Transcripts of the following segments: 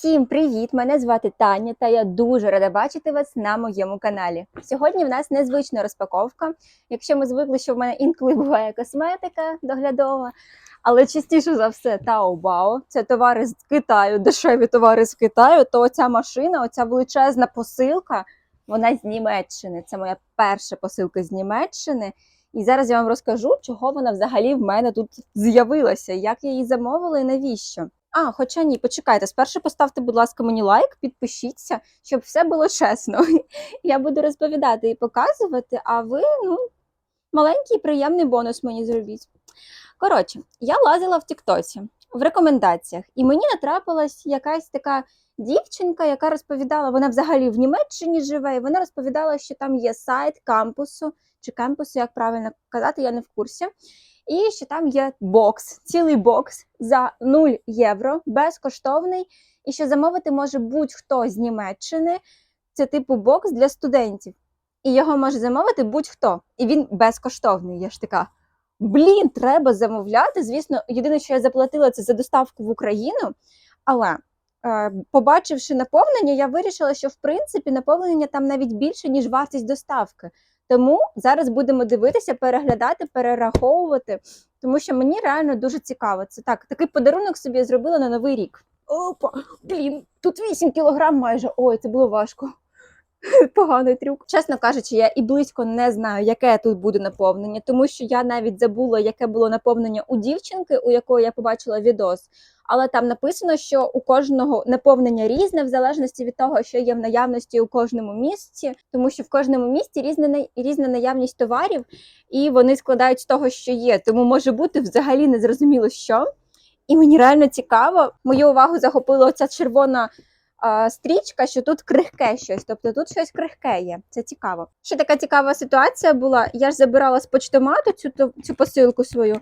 Всім привіт! Мене звати Таня, та я дуже рада бачити вас на моєму каналі. Сьогодні в нас незвична розпаковка. Якщо ми звикли, що в мене інколи буває косметика доглядова, але частіше за все Taobao. це товари з Китаю, дешеві товари з Китаю, то оця машина, оця величезна посилка, вона з Німеччини. Це моя перша посилка з Німеччини. І зараз я вам розкажу, чого вона взагалі в мене тут з'явилася, як я її замовила і навіщо. А, хоча ні, почекайте. Спершу поставте, будь ласка, мені лайк, підпишіться, щоб все було чесно. Я буду розповідати і показувати, а ви, ну, маленький приємний бонус мені зробіть. Коротше, я лазила в Тіктоці в рекомендаціях, і мені натрапилась якась така дівчинка, яка розповідала, вона взагалі в Німеччині живе, і вона розповідала, що там є сайт кампусу, чи кампусу, як правильно казати, я не в курсі. І що там є бокс, цілий бокс за 0 євро, безкоштовний, і що замовити може будь-хто з Німеччини. Це типу бокс для студентів. І його може замовити будь-хто. І він безкоштовний. Я ж така. Блін, треба замовляти. Звісно, єдине, що я заплатила, це за доставку в Україну. Але е, побачивши наповнення, я вирішила, що в принципі наповнення там навіть більше, ніж вартість доставки. Тому зараз будемо дивитися, переглядати, перераховувати, тому що мені реально дуже цікаво. Це так, такий подарунок собі зробила на новий рік. Опа, блін, тут 8 кілограм майже. Ой, це було важко. Поганий трюк. Чесно кажучи, я і близько не знаю, яке тут буде наповнення, тому що я навіть забула, яке було наповнення у дівчинки, у якої я побачила відос. Але там написано, що у кожного наповнення різне, в залежності від того, що є в наявності у кожному місці, тому що в кожному місті різна різна наявність товарів, і вони складають з того, що є. Тому може бути взагалі незрозуміло що. І мені реально цікаво. Мою увагу захопила оця червона стрічка, що тут крихке щось, тобто тут щось крихке є. Це цікаво. Ще така цікава ситуація була. Я ж забирала з почтомату цю, цю посилку свою,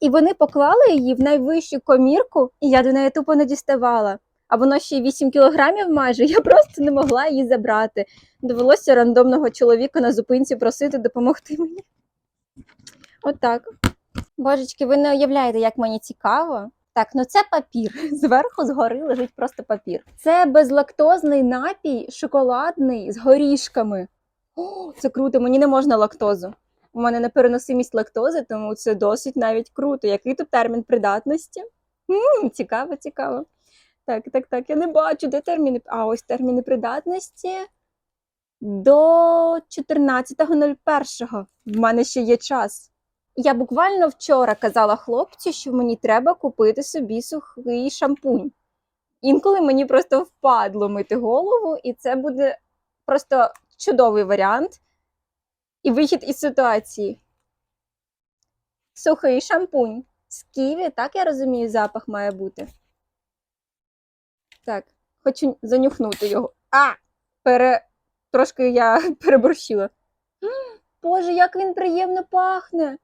і вони поклали її в найвищу комірку, і я до неї тупо не діставала. А воно ще й 8 кілограмів майже. Я просто не могла її забрати. Довелося рандомного чоловіка на зупинці просити допомогти мені. Отак. Божечки, ви не уявляєте, як мені цікаво. Так, ну це папір. Зверху згори лежить просто папір. Це безлактозний напій, шоколадний з горішками. О, це круто, мені не можна лактозу. У мене непереносимість лактози, тому це досить навіть круто. Який тут термін придатності? м цікаво, цікаво. Так, так, так, я не бачу, де терміни. А ось терміни придатності до 14.01. В мене ще є час. Я буквально вчора казала хлопцю, що мені треба купити собі сухий шампунь. Інколи мені просто впадло мити голову, і це буде просто чудовий варіант і вихід із ситуації. Сухий шампунь з ківі, так я розумію, запах має бути. Так, хочу занюхнути його. А! Пере... Трошки я переборщила. Боже, як він приємно пахне!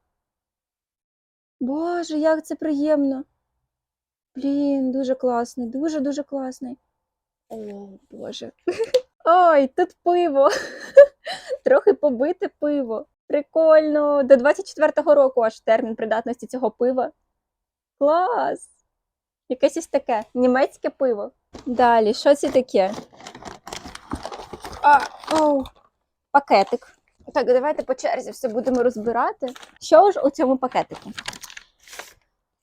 Боже, як це приємно. Блін, дуже класний, дуже-дуже класний. О, Боже. Ой, тут пиво. Трохи побите пиво. Прикольно. До 24-го року аж термін придатності цього пива. Клас! Якесь ось таке німецьке пиво. Далі, що це таке? А, оу, пакетик. Так, давайте по черзі все будемо розбирати. Що ж у цьому пакетику?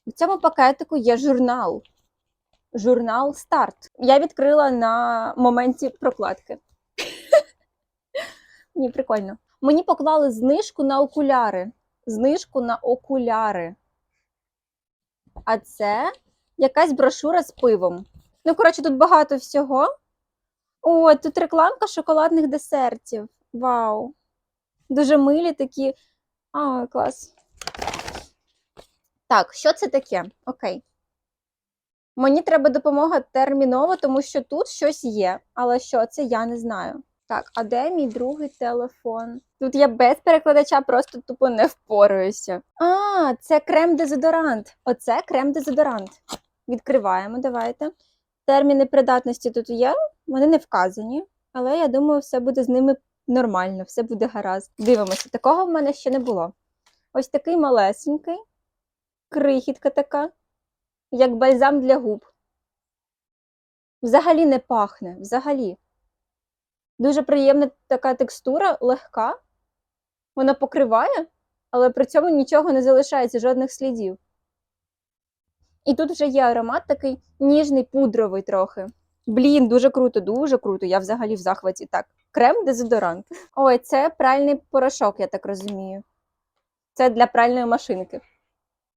У цьому пакетику є журнал. Журнал Старт. Я відкрила на моменті прокладки. Ні, прикольно. Мені поклали знижку на окуляри. Знижку на окуляри. А це якась брошура з пивом. Ну, коротше, тут багато всього. О, тут рекламка шоколадних десертів. Вау! Дуже милі такі. А, клас. Так, що це таке? Окей. Мені треба допомога терміново, тому що тут щось є. Але що це, я не знаю. Так, а де мій другий телефон? Тут я без перекладача просто тупо не впораюся. А, це крем-дезодорант. Оце крем-дезодорант. Відкриваємо, давайте. Терміни придатності тут є, вони не вказані, але я думаю, все буде з ними нормально, все буде гаразд. Дивимося, такого в мене ще не було. Ось такий малесенький, крихітка така, як бальзам для губ. Взагалі не пахне. Взагалі. Дуже приємна така текстура, легка. Вона покриває, але при цьому нічого не залишається, жодних слідів. І тут вже є аромат такий ніжний, пудровий трохи. Блін, дуже круто, дуже круто. Я взагалі в захваті. Так, крем дезодорант. Ой, це пральний порошок, я так розумію. Це для пральної машинки.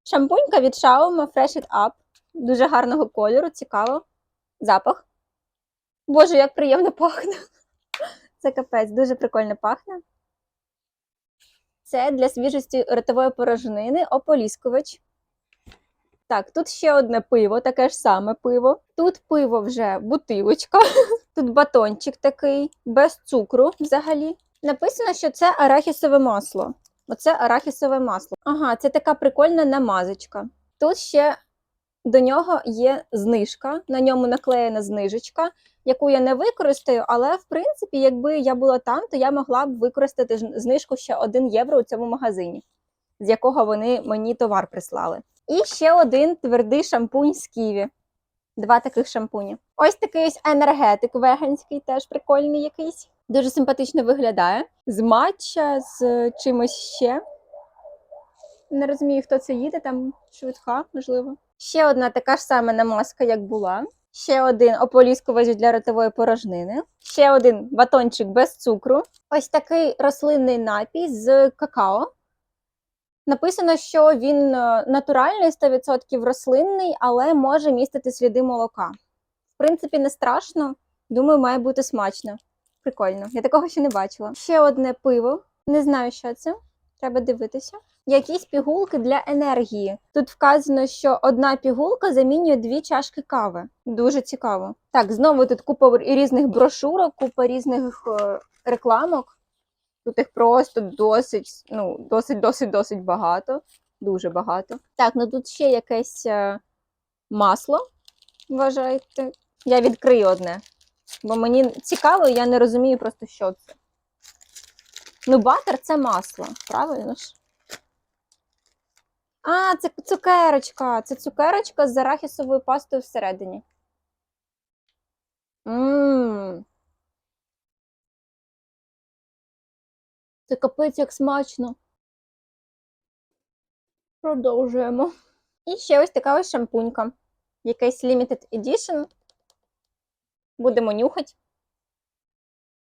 Шампунька від Xiaomi Fresh It Up. Дуже гарного кольору, цікаво. Запах. Боже, як приємно пахне. Це капець, дуже прикольно пахне. Це для свіжості ротової порожнини ополіскувач. Так, тут ще одне пиво, таке ж саме пиво. Тут пиво вже бутилочка. Тут батончик такий, без цукру взагалі. Написано, що це арахісове масло. Оце арахісове масло. Ага, це така прикольна намазочка. Тут ще до нього є знижка, на ньому наклеєна знижечка, яку я не використаю, але в принципі, якби я була там, то я могла б використати знижку ще 1 євро у цьому магазині, з якого вони мені товар прислали. І ще один твердий шампунь з ківі. Два таких шампуні. Ось такий ось енергетик веганський, теж прикольний якийсь. Дуже симпатично виглядає. З матча, з чимось ще. Не розумію, хто це їде, там швидка, можливо. Ще одна така ж сама намазка, як була. Ще один ополіскувач для ротової порожнини. Ще один батончик без цукру. Ось такий рослинний напій з какао. Написано, що він е, натуральний, 100% рослинний, але може містити сліди молока. В принципі, не страшно. Думаю, має бути смачно. Прикольно. Я такого ще не бачила. Ще одне пиво. Не знаю, що це. Треба дивитися. Якісь пігулки для енергії. Тут вказано, що одна пігулка замінює дві чашки кави. Дуже цікаво. Так, знову тут купа різних брошурок, купа різних е, рекламок. Тут їх просто досить, ну, досить, досить, досить багато. Дуже багато. Так, ну тут ще якесь е, масло, вважайте. Я відкрию одне. Бо мені цікаво, я не розумію просто, що це. Ну, батер це масло, правильно ж? А, це цукерочка. Це цукерочка з арахісовою пастою всередині. Ммм. Це капець як смачно. Продовжуємо. І ще ось така ось шампунька. Якийсь limited edition. Будемо нюхати.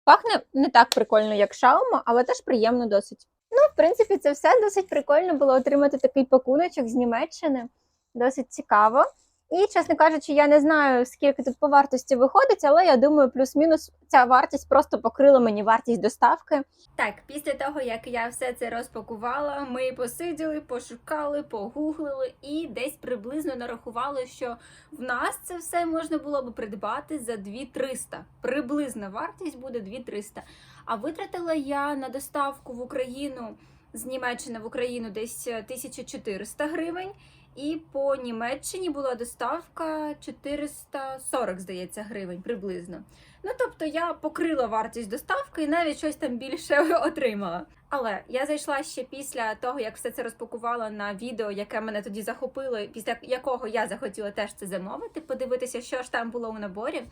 Пахне не так прикольно, як шаума, але теж приємно досить. Ну, в принципі, це все досить прикольно було отримати такий пакуночок з Німеччини. Досить цікаво. І, чесно кажучи, я не знаю, скільки тут по вартості виходить, але я думаю, плюс-мінус ця вартість просто покрила мені вартість доставки. Так, після того, як я все це розпакувала, ми посиділи, пошукали, погуглили і десь приблизно нарахували, що в нас це все можна було би придбати за 2300. Приблизна вартість буде 2300. А витратила я на доставку в Україну з Німеччини в Україну десь е, 1400 гривень. І по Німеччині була доставка 440, здається, гривень приблизно. Ну тобто я покрила вартість доставки і навіть щось там більше отримала. Але я зайшла ще після того, як все це розпакувала на відео, яке мене тоді захопило, після якого я захотіла теж це замовити, подивитися, що ж там було у наборі.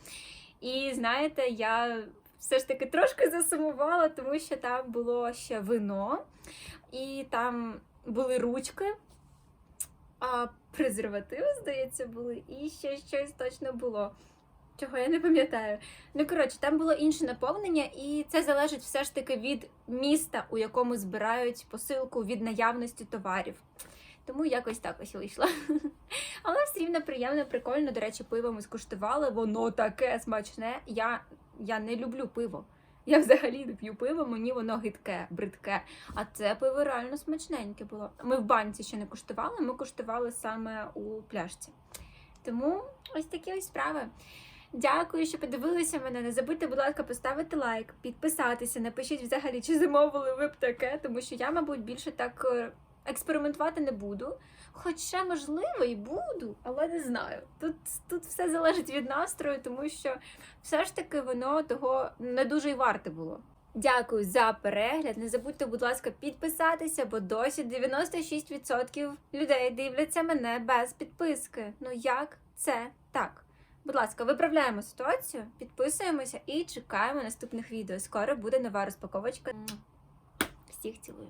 І знаєте, я все ж таки трошки засумувала, тому що там було ще вино, і там були ручки. А презервативи, здається, були, і ще щось точно було. Чого я не пам'ятаю. Ну, коротше, там було інше наповнення, і це залежить все ж таки від міста, у якому збирають посилку від наявності товарів. Тому якось так ось вийшло. Але все рівно приємно, прикольно. До речі, пиво ми скуштували, воно таке смачне. Я, я не люблю пиво. Я взагалі не п'ю пиво, мені воно гидке, бридке. А це пиво реально смачненьке було. Ми в банці ще не куштували, ми куштували саме у пляшці. Тому ось такі ось справи. Дякую, що подивилися мене. Не забудьте, будь ласка, поставити лайк, підписатися, напишіть взагалі, чи замовили ви б таке, тому що я, мабуть, більше так е, експериментувати не буду. Хоча, можливо, і буду, але не знаю. Тут, тут все залежить від настрою, тому що все ж таки воно того не дуже й варте було. Дякую за перегляд. Не забудьте, будь ласка, підписатися, бо досі 96% людей дивляться мене без підписки. Ну як це так? Будь ласка, виправляємо ситуацію, підписуємося і чекаємо наступних відео. Скоро буде нова розпаковочка. Всіх цілую.